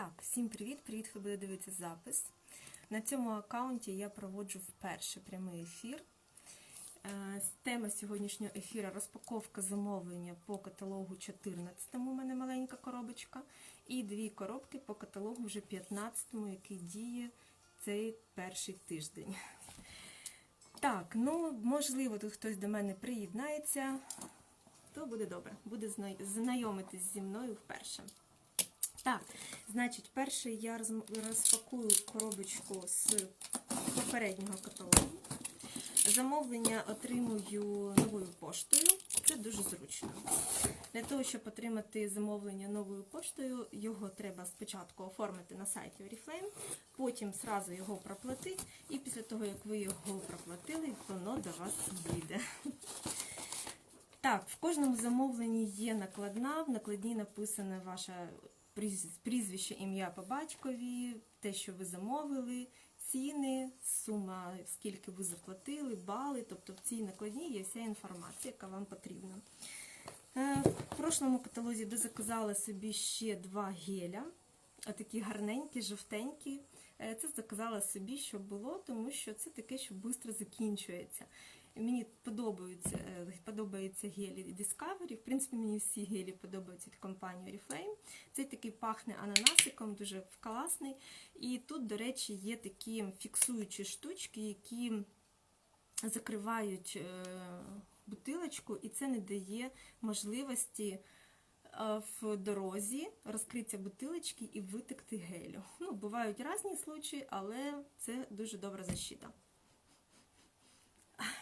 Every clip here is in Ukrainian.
Так, всім привіт! Привіт, хто буде дивитися запис. На цьому аккаунті я проводжу вперше прямий ефір. Е, Тема сьогоднішнього ефіру розпаковка замовлення по каталогу 14 у мене маленька коробочка. І дві коробки по каталогу вже 15 який діє цей перший тиждень. Так, ну можливо, тут хтось до мене приєднається, то буде добре, буде зна- знайомитись зі мною вперше. Так, значить, перше я розпакую коробочку з попереднього каталогу. Замовлення отримую новою поштою. Це дуже зручно. Для того, щоб отримати замовлення новою поштою, його треба спочатку оформити на сайті Oriflame, потім зразу його проплатити, і після того, як ви його проплатили, воно до вас їде. Так, в кожному замовленні є накладна. В накладній написане ваше пріз- прізвище, ім'я по батькові, те, що ви замовили, ціни, сума, скільки ви заплатили, бали. Тобто в цій накладній є вся інформація, яка вам потрібна. Е, В прошлому каталозі дозаказала собі ще два геля, такі гарненькі, жовтенькі. Е, Це заказала собі, щоб було, тому що це таке, що швидко закінчується. Мені подобаються, е, подобаються гелі Discovery. В принципі, мені всі гелі подобаються від компанії Oriflame. Цей такий пахне ананасиком, дуже класний. І тут, до речі, є такі фіксуючі штучки, які закривають е, бутилочку, і це не дає можливості е, в дорозі розкриття бутилочки і витекти гелю. Ну, бувають різні случаї, але це дуже добра защита.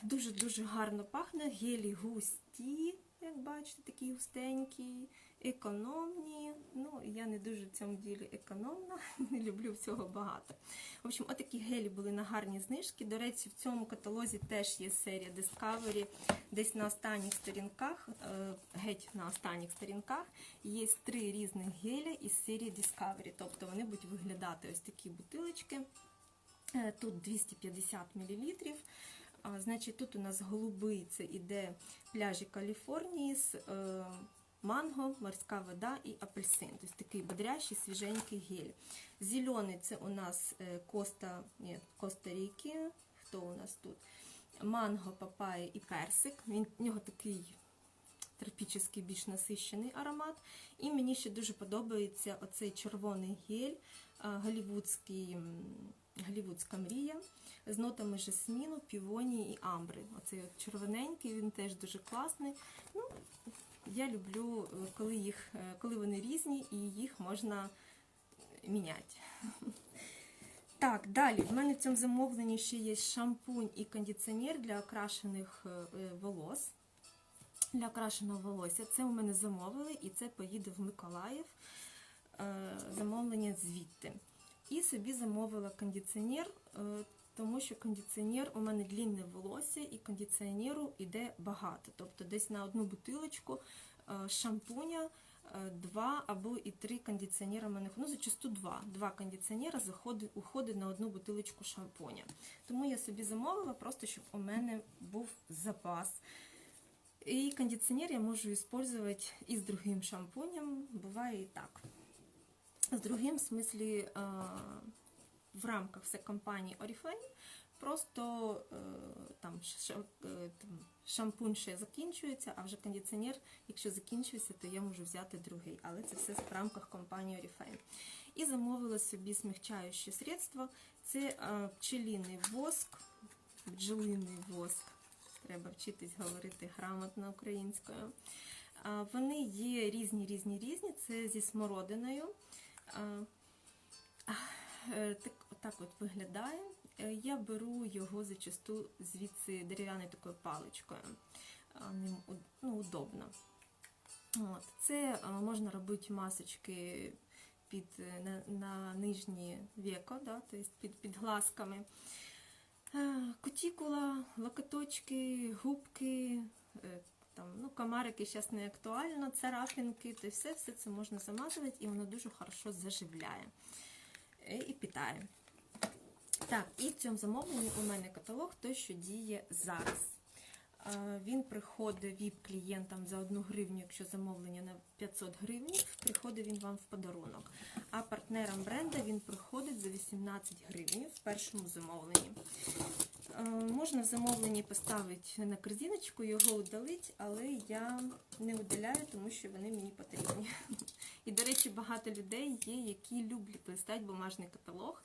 Дуже-дуже гарно пахне. Гелі густі, як бачите, такі густенькі, економні. Ну, я не дуже в цьому ділі економна, не люблю всього багато. В общем, отакі гелі були на гарні знижки. До речі, в цьому каталозі теж є серія Discovery. Десь на останніх сторінках, е, геть на останніх сторінках, є три різних геля із серії Discovery. Тобто вони будуть виглядати ось такі бутилочки. Е, Тут 250 мл. Значить, тут у нас голубий це іде пляжі Каліфорнії з е, манго, морська вода і апельсин. Тобто такий бодрящий, свіженький гель. Зелений це у нас е, Коста, ні, Коста-Ріки. Хто у нас тут? Манго, папая і персик. Він, в нього такий тропічний, більш насищений аромат. І мені ще дуже подобається оцей червоний гель, а, голівудський, голівудська мрія з нотами жасміну, півонії і амбри. Оцей от червоненький, він теж дуже класний. Ну, я люблю, коли, їх, е, коли вони різні і їх можна міняти. Так, далі. В мене в цьому замовленні ще є шампунь і кондиціонер для окрашених е, е, волос. Для окрашеного волосся. Це у мене замовили, і це поїде в Миколаїв. Замовлення звідти. І собі замовила кондиціонер, е, тому що кондиціонер у мене длінне волосся, і кондиціонеру йде багато. Тобто десь на одну бутилочку е, шампуня е, два або і три кондиціонера. мене, ну, зачасту два. Два кондиціонера уходить на одну бутилочку шампуня. Тому я собі замовила, просто щоб у мене був запас. І кондиціонер я можу використовувати і з другим шампунем, буває і так. З другим, в смислі, е, в рамках все компанії Oriflame, просто е, е, там шампунь ще закінчується, а вже кондиціонер, якщо закінчується, то я можу взяти другий. Але це все в рамках компанії Oriflame. І замовила собі смягчаюче средство. Це пчелиний воск, бджолиний воск. Треба вчитись говорити грамотно українською. Вони є різні, різні, різні. Це зі смородиною. Е, Так, так от виглядає. Е, Я беру його зачасту звідси дерев'яною такою паличкою. Ну, удобно. От. Це можна робити масочки під, е, на, на нижнє веко, да, тобто під, під глазками. Е, Кутікула, локоточки, губки, е, там, ну, комарики зараз не актуально, царапинки, то все, все це можна замазувати і воно дуже хорошо заживляє е, і питає. Так, і в цьому замовленні у мене каталог той, що діє зараз. Він приходить ВІП-клієнтам за 1 гривню, якщо замовлення на 500 гривень, приходить він вам в подарунок. А партнерам бренда він приходить за 18 гривень в першому замовленні. Е, Можна в замовленні поставити на корзиночку, його удалити, але я не удаляю, тому що вони мені потрібні. І, до речі, багато людей є, які люблять листати бумажний каталог.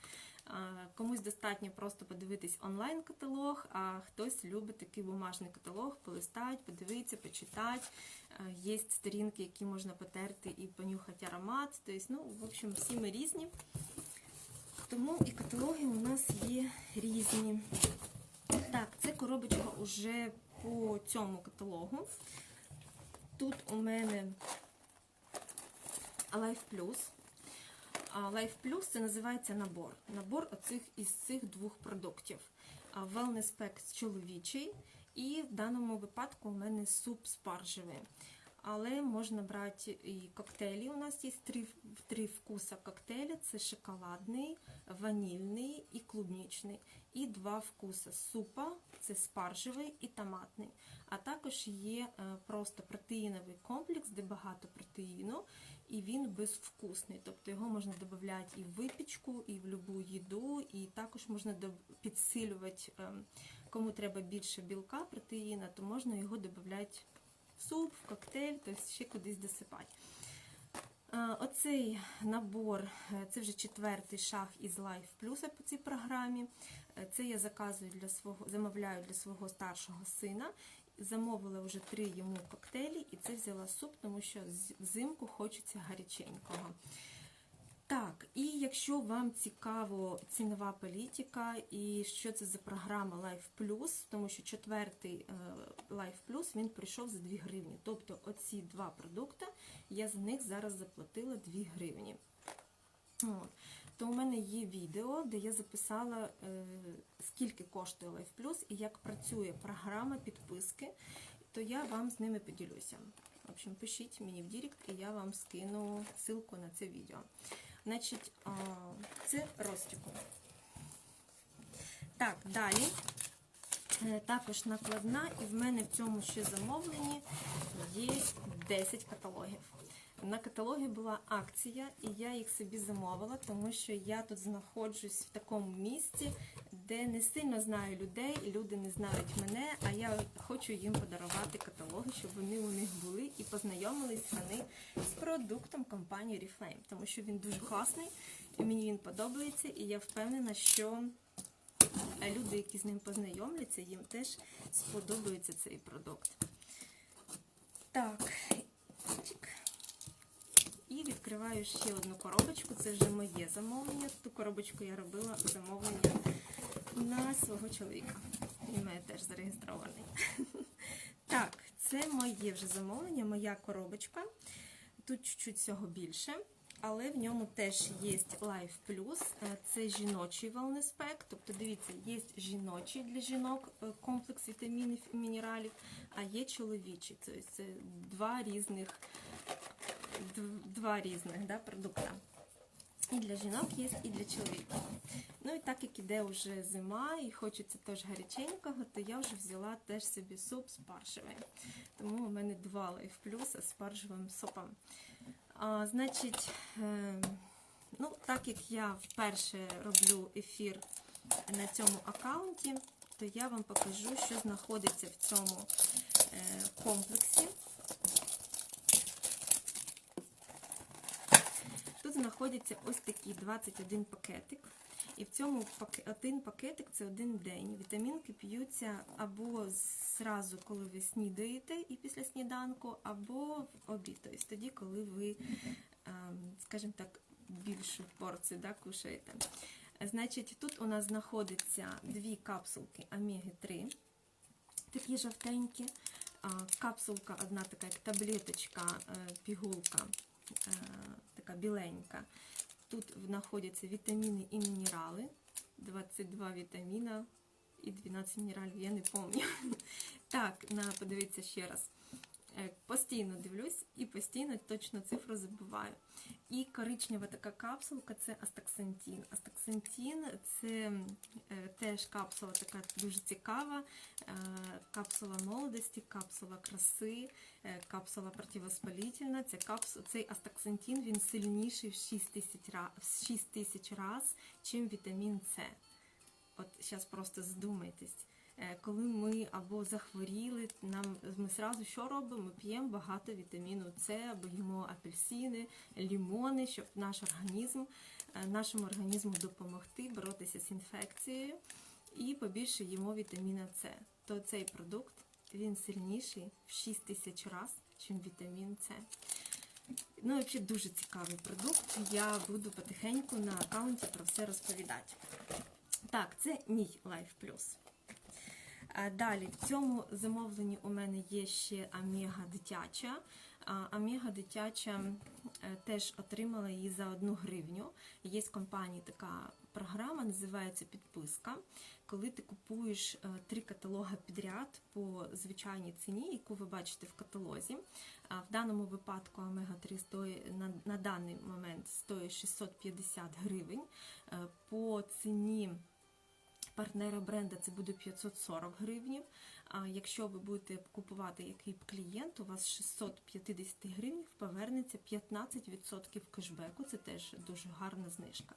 Комусь достатньо просто подивитись онлайн-каталог, а хтось любить такий бумажний каталог, полистати, подивитися, почитати. Є сторінки, які можна потерти і понюхати аромат. Тобто, ну, в общем, всі ми різні. Тому і каталоги у нас є різні. Уже по цьому каталогу. Тут у мене Life Plus. Life Plus це називається набор. Набор оцих із цих двох продуктів. Wellness Pack чоловічий, і в даному випадку у мене суп спаржевий. Але можна брати і коктейлі. У нас є три, три вкуса коктейля: це шоколадний, ванільний і клубнічний. І два вкуса супа це спаржевий і томатний. А також є е, просто протеїновий комплекс, де багато протеїну, і він безвкусний. Тобто його можна додати і в випічку, і в будь-яку їду, і також можна підсилювати, е, кому треба більше білка, протеїна, то можна його додати в суп, в коктейль, тобто ще кудись досипати. Е, Оцей набор е, це вже четвертий шаг із Life Plus по цій програмі. Е, Це я заказую для свого, замовляю для свого старшого сина. Замовила вже три йому коктейлі, і це взяла суп, тому що взимку хочеться гаряченького. Так, і якщо вам цікаво цінова політика і що це за програма Life Plus, тому що четвертий е, Life Plus він прийшов за 2 гривні. Тобто оці два продукти я за них зараз заплатила 2 гривні. От. То у мене є відео, де я записала, е, скільки коштує Life Plus і як працює програма підписки, то я вам з ними поділюся. В общем, пишіть мені в Дірект, і я вам скину ссылку на це відео. Значить, це розтіку. Так, далі. Е, Також накладна, і в мене в цьому ще замовленні є 10 каталогів. На каталогі була акція, і я їх собі замовила, тому що я тут знаходжусь в такому місці, де не сильно знаю людей, і люди не знають мене, а я хочу їм подарувати каталоги, щоб вони у них були і познайомились вони з продуктом компанії Reflame, тому що він дуже класний, і мені він подобається, і я впевнена, що люди, які з ним познайомляться, їм теж сподобається цей продукт. Так. Відкриваю ще одну коробочку. Це вже моє замовлення. Ту коробочку я робила замовлення на свого чоловіка. Він мене теж зареєстрований. Так, це моє вже замовлення, моя коробочка. Тут чуть-чуть всього більше, але в ньому теж є Life Plus. Е, Це жіночий wellness pack. Тобто, дивіться, є жіночий для жінок е, комплекс вітамінів і мінералів, а є чоловічий. Тобто це два різних, два різних да, продукти. І для жінок є, і для чоловіків. Ну і так як іде вже зима і хочеться теж гаряченького, то я вже взяла теж собі суп спаржевий. Тому у мене два лайф плюса з спаржевим супом. А, значить, е, ну, так як я вперше роблю ефір на цьому аккаунті, то я вам покажу, що знаходиться в цьому е, комплексі. Тут знаходиться ось такий 21 пакетик. І в цьому один пакетик це один день. Вітамінки п'ються або зразу, коли ви снідаєте і після сніданку, або в обід, тобто тоді, коли ви, ем, скажімо так, більшу порцію да, кушаєте. Значить, тут у нас знаходиться дві капсулки омеги 3 такі жовтенькі. Капсулка одна така, як таблеточка, е, пігулка, е, така біленька. Тут знаходяться вітаміни і мінерали. 22 вітаміна і 12 мінералів, я не пам'ятаю. Так, на, подивіться ще раз. Е, Постійно дивлюсь і постійно точно цифру забуваю. І коричнева така капсулка це астаксантін. Астаксантін це е, теж капсула така дуже цікава. Е, капсула молодості, капсула краси, капсула противоспалительна. Це капсу, цей астаксантін він сильніший в 6 тисяч раз, в 6 тисяч раз, чим вітамін С. От зараз просто задумайтесь. Е, Коли ми або захворіли, нам ми зразу що робимо? Ми п'ємо багато вітаміну С або їмо апельсини, лімони, щоб наш організм, е, нашому організму допомогти боротися з інфекцією і побільше їмо вітаміна С. То цей продукт він сильніший в 6 тисяч разів, ніж вітамін С. Ну, взагалі дуже цікавий продукт. Я буду потихеньку на аккаунті про все розповідати. Так, це мій Life Plus. А Далі, в цьому замовленні у мене є ще Омега дитяча. А, Омега дитяча е, теж отримала її за одну гривню. Є в компанії така програма, називається підписка. Коли ти купуєш е, три каталоги підряд по звичайній ціні, яку ви бачите в каталозі. В даному випадку Омега 3 стоїть на, на даний момент стоїть 650 гривень. Е, По ціні партнера бренда це буде 540 гривнів. А якщо ви будете купувати який б клієнт, у вас 650 гривень повернеться 15% кешбеку. Це теж дуже гарна знижка.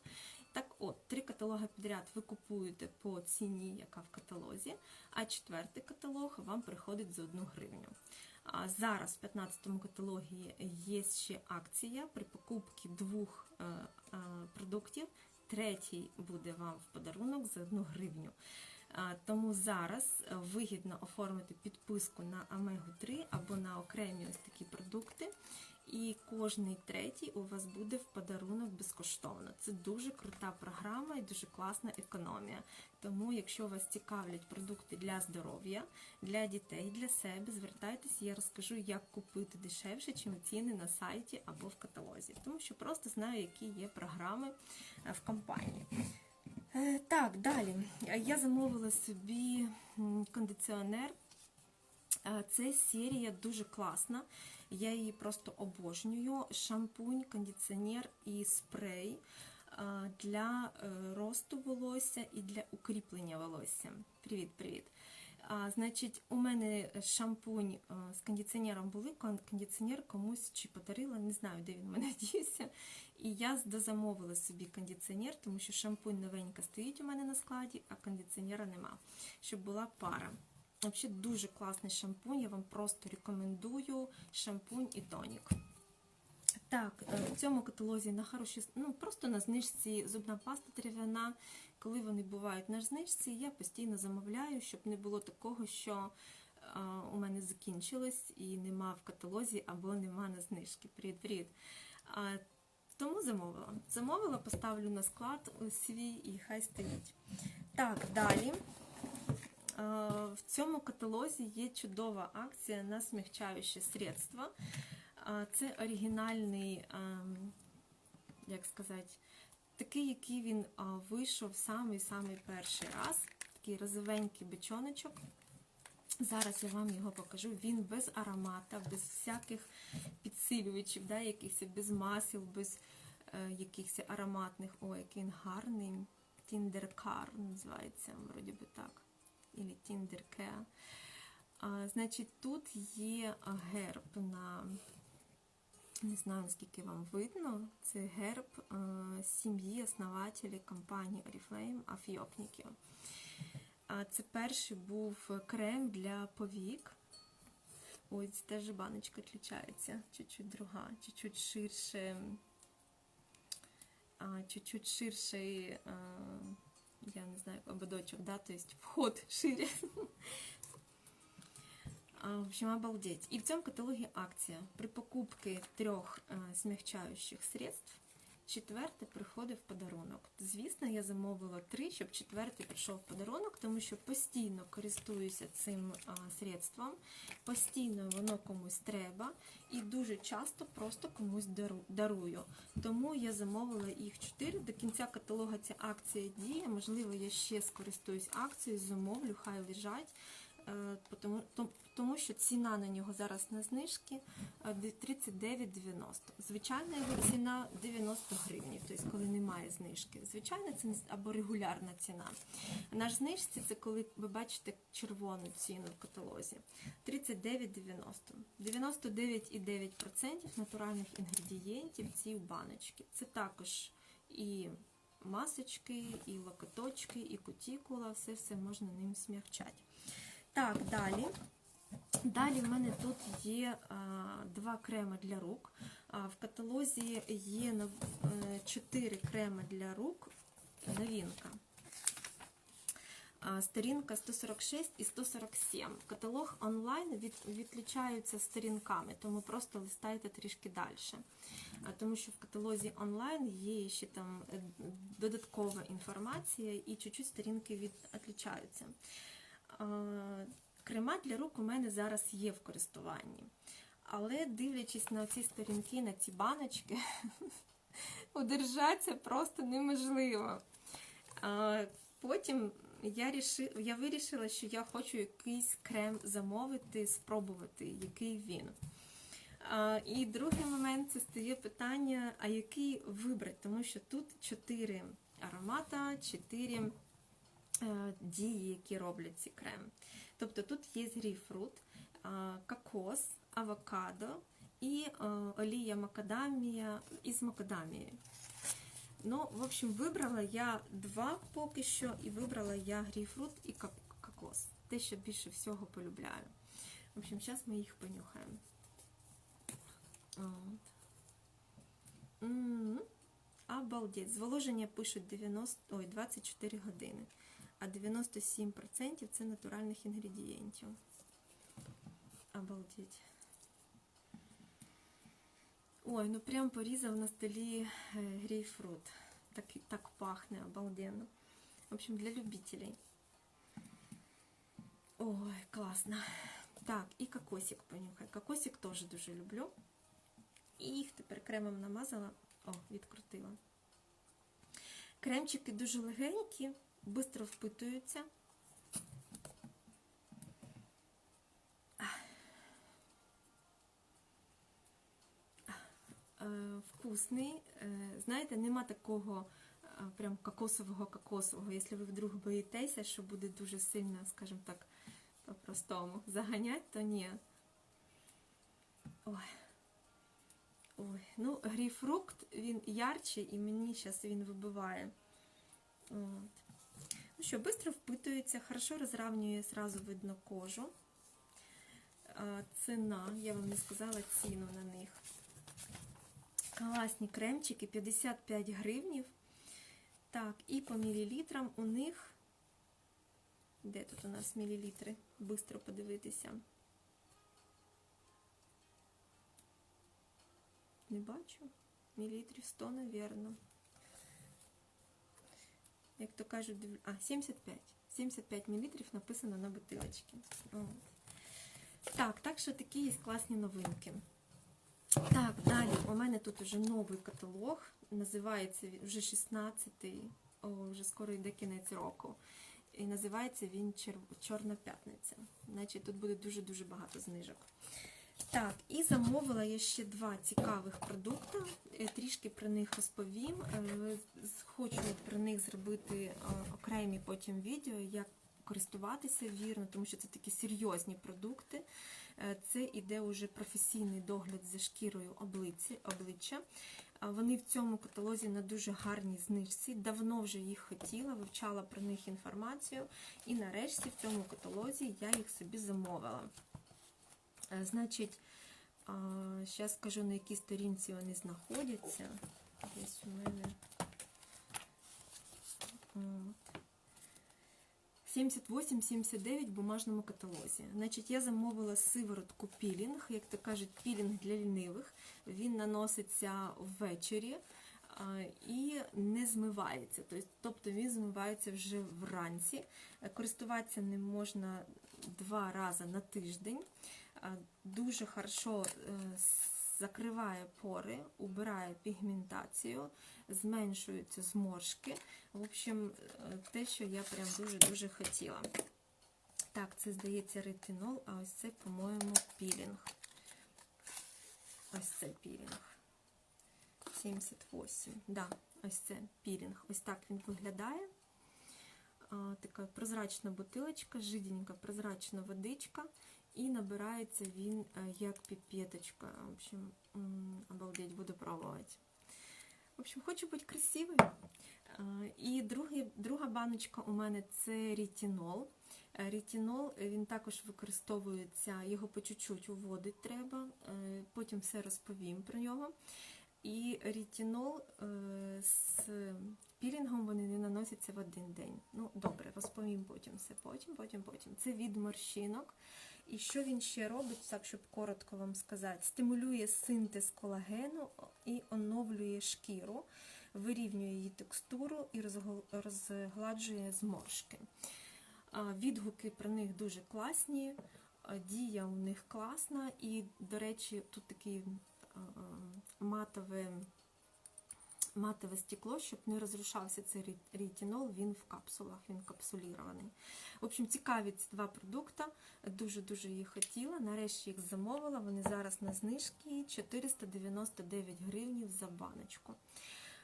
Так от, три каталоги підряд ви купуєте по ціні, яка в каталозі, а четвертий каталог вам приходить за одну гривню. А зараз в 15-му каталогі є ще акція при покупці двох е, е, продуктів. Третій буде вам в подарунок за одну гривню. Тому зараз е, вигідно оформити підписку на Омегу 3 або на окремі ось такі продукти. І кожний третій у вас буде в подарунок безкоштовно. Це дуже крута програма і дуже класна економія. Тому, якщо вас цікавлять продукти для здоров'я, для дітей, для себе, звертайтеся, я розкажу, як купити дешевше, чим ціни на сайті або в каталозі. Тому що просто знаю, які є програми е, в компанії. Е, Так, далі. Я замовила собі кондиціонер. Е, Це серія дуже класна. Я її просто обожнюю. Шампунь, кондиціонер і спрей для е, росту волосся і для укріплення волосся. Привіт-привіт. А, Значить, у мене шампунь е, з кондиціонером були, кондиціонер комусь чи подарила, не знаю, де він мене дівся. І я дозамовила собі кондиціонер, тому що шампунь новенька стоїть у мене на складі, а кондиціонера нема, щоб була пара. Взагалі дуже класний шампунь, я вам просто рекомендую шампунь і тонік. Так, е, в цьому каталозі на хороші, ну просто на знижці зубна паста дерев'яна. Коли вони бувають на знижці, я постійно замовляю, щоб не було такого, що е, у мене закінчилось і нема в каталозі або нема на знижки. Привіт-привіт. А, Тому замовила. Замовила, поставлю на склад е, свій і хай стоїть. Так, далі. Е, В цьому каталозі є чудова акція на смягчаюче средства. Е, Це оригінальний, ем, як сказати, такий, який він вийшов самий-самий перший раз. Такий розовенький бичоночок. Зараз я вам його покажу. Він без аромата, без всяких підсилювачів, да, якихось без масел, без е, якихось ароматних. Ой, який він гарний. Тіндеркар називається, вроді би так. Ілі Тіндерке. А, значить, тут є герб на не знаю, наскільки вам видно, це герб сім'ї основателі компанії Oriflame Афйокніків. А Це перший був крем для повік. Ось теж баночка відрізняється, чуть-чуть друга, чуть-чуть ширше, чуть-чуть ширший, я не знаю, ободочек, да, то есть вход шире. В общем, обалдеть. И в цьому каталогі акція. При покупці трьох смягчающих смягчаючих средств четверте приходить в подарунок. Звісно, я замовила три, щоб четвертий прийшов подарунок, тому що постійно користуюся цим средством, постійно воно комусь треба і дуже часто просто комусь дару- дарую. Тому я замовила їх чотири. До кінця каталога ця акція діє. Можливо, я ще скористуюсь акцією, замовлю, хай лежать. Е, тому, що ціна на нього зараз на знижки е, 39,90. Звичайна його ціна 90 гривень, тобто коли немає знижки. Звичайна це або регулярна ціна. На знижці це коли ви бачите червону ціну в каталозі. 39,90. 99,9% натуральних інгредієнтів цієї баночки. Це також і масочки, і локоточки, і кутікула, все все можна ним смягчати. Так, далі. Далі в мене тут є а, два креми для рук. А, в каталозі є на- е, чотири креми для рук. Новинка. А, Сторінка 146 і 147. Каталог онлайн від, відлічаються сторінками, тому просто листайте трішки далі. А, Тому що в каталозі онлайн є ще там е, додаткова інформація і чуть-чуть сторінки від, відлічаються. А, Крема для рук у мене зараз є в користуванні. Але дивлячись на ці сторінки, на ці баночки, удержатися просто неможливо. Потім я, ріши, я вирішила, що я хочу якийсь крем замовити, спробувати, який він. А, І другий момент це стає питання, а який вибрати, тому що тут чотири аромата, чотири е, дії, які роблять ці крем. Тобто тут є грейпфрут, кокос, авокадо і е, олія макадамія із макадамією. Ну, в общем, вибрала я два поки що, і вибрала я грейпфрут і кокос. Те, що більше всього полюбляю. В общем, зараз ми їх понюхаємо. Обалдеть. Зволоження пишуть 90, ой, 24 години, а 97% це натуральних інгредієнтів. Обалдеть. Ой, ну прям порізав на столі е, грейпфрут. Так, так пахне обалденно. В общем, для любителей. Ой, класно. Так, і кокосик понюхай. Кокосик теж дуже люблю. І їх тепер кремом намазала. О, відкрутила. Кремчики дуже легенькі, Швидко впитуються. Е, Вкусний. Е, Знаєте, нема такого е, прям кокосового кокосового. Якщо ви вдруг боїтеся, що буде дуже сильно, скажімо так, по-простому заганять, то ні. Ой. Ой, ну грейпфрукт, він ярчий і мені зараз він вибиває. От. Ну що, швидко впитується, хорошо розравнює, сразу видно кожу. Ціна, я вам не сказала ціну на них. Класні кремчики, 55 гривнів. Так, і по мілілітрам у них. Де тут у нас мілілітри? Бистро подивитися. Не бачу. Мілілітрів 100, навірно. Як то кажуть, а, 75. 75 мілілітрів написано на бутилочці. Так, так що такі є класні новинки. Так, далі у мене тут вже новий каталог. Називається вже 16-й, о, вже скоро йде кінець року. І називається він Чорна п'ятниця. Значить, тут буде дуже-дуже багато знижок. Так, і замовила я ще два цікавих продукти. Е, Трішки про них розповім. Е, Хочу про них зробити е, окремі потім відео, як користуватися вірно, тому що це такі серйозні продукти. Це іде уже професійний догляд за шкірою обличчя. Вони в цьому каталозі на дуже гарній знижці. Давно вже їх хотіла, вивчала про них інформацію. І нарешті в цьому каталозі я їх собі замовила. Е, Значить, зараз скажу, на якій сторінці вони знаходяться. Десь у мене. От. 78-79 в бумажному каталозі. Значить, я замовила сиворотку пілінг, як то кажуть, пілінг для лінивих. Він наноситься ввечері і не змивається. Тобто- Тобто він змивається вже вранці. Користуватися ним можна два рази на тиждень. А, Дуже хорошо е, закриває пори, убирає пігментацію, зменшуються зморшки. В общем, е, те, що я прям дуже-дуже хотіла. Так, це здається ретинол, а ось це, по-моєму, пілінг. Ось це пілінг. 78. Да, ось це пілінг. Ось так він виглядає. Така прозрачна бутилочка, жиденька прозрачна водичка. І набирається він е, як піпеточка. В общем, обалдеть, буду пробувати. В общем, хочу бути красивою. Е, І другий, друга баночка у мене це рітінол. Е, Рітінол він також використовується, його по чуть-чуть уводить треба, потім все розповім про нього. І рітінол з пілінгом вони не наносяться в один день. Ну, добре, розповім потім все. Потім, потім, потім. Це від морщинок. І що він ще робить, так щоб коротко вам сказати, стимулює синтез колагену і оновлює шкіру, вирівнює її текстуру і розгладжує зморшки. Відгуки про них дуже класні, дія у них класна, і, до речі, тут такий а, матове, стекло, щоб не розрушався цей рі- рітінол, він в капсулах, він капсулірований. В общем, цікаві ці два продукти. Дуже-дуже їх хотіла. Нарешті їх замовила. Вони зараз на знижці 499 гривнів за баночку.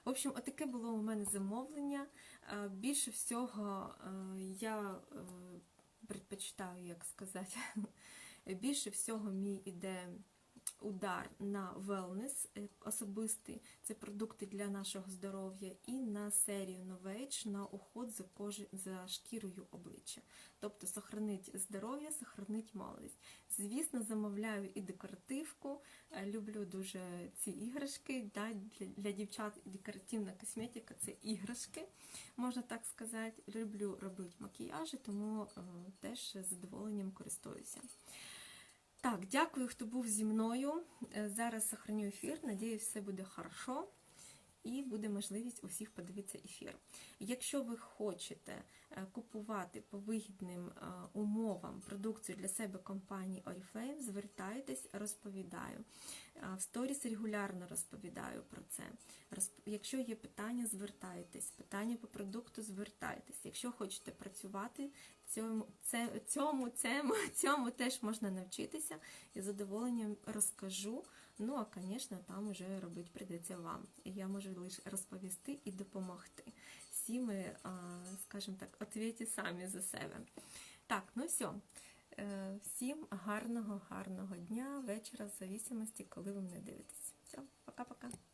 В общем, отаке було у мене замовлення. Е, Більше всього е, я е, предпочитаю, як сказати, більше всього мій іде удар на wellness е, особистий. Це продукти для нашого здоров'я, і на серію Novage на уход за кожи, за шкірою обличчя. Тобто сохранить здоров'я, сохранить молодість. Звісно, замовляю і декоративку. Е, Люблю дуже ці іграшки. Да, для, для дівчат декоративна косметика це іграшки, можна так сказати. Люблю робити макіяжі, тому е, теж з задоволенням користуюся. Так, дякую, хто був зі мною. Е, Зараз сохраню ефір. Надіюсь, все буде хорошо. І буде можливість усіх подивитися ефір. Якщо ви хочете е, купувати по вигідним е, умовам продукцію для себе компанії Oriflame, звертайтесь, розповідаю. В сторіс регулярно розповідаю про це. Якщо є питання, звертайтесь. Питання по продукту звертайтесь. Якщо хочете працювати, цьому, цьому, цьому, цьому теж можна навчитися. І з задоволенням розкажу. Ну, а, звісно, там вже робити прийдеться вам. І я можу лише розповісти і допомогти. Всі ми, скажімо так, ответі самі за себе. Так, ну все. Всім гарного, гарного дня, вечора, в зависимості, коли ви мене дивитесь. Все, пока-пока.